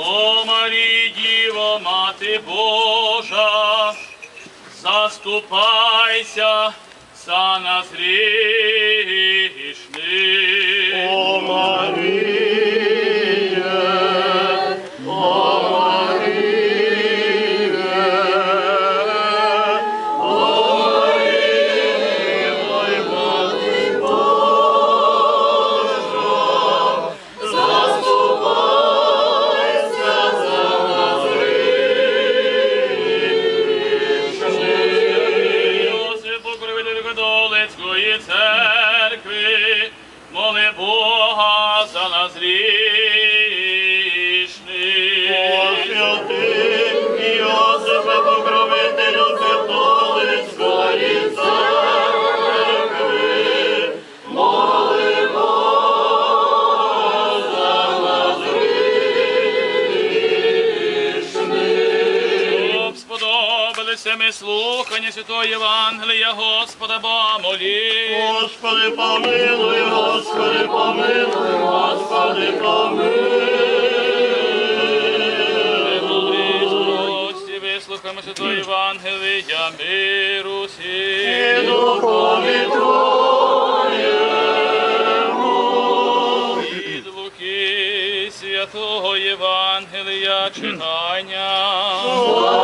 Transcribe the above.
О Марі, Діво, Мати Божа, заступайся за нас гріх. Нас. О святий покровителю католицької церкви, моли Бога за нас грішних. Щоб сподобалися ми слухання Святого Євангелія Господа Бога молі. Господи, помилуй, Господи, помилуй, вислухаємо Святого Євангелія миру І всім. духові Твоєму. Від Луки Святого Євангелія читання. Слава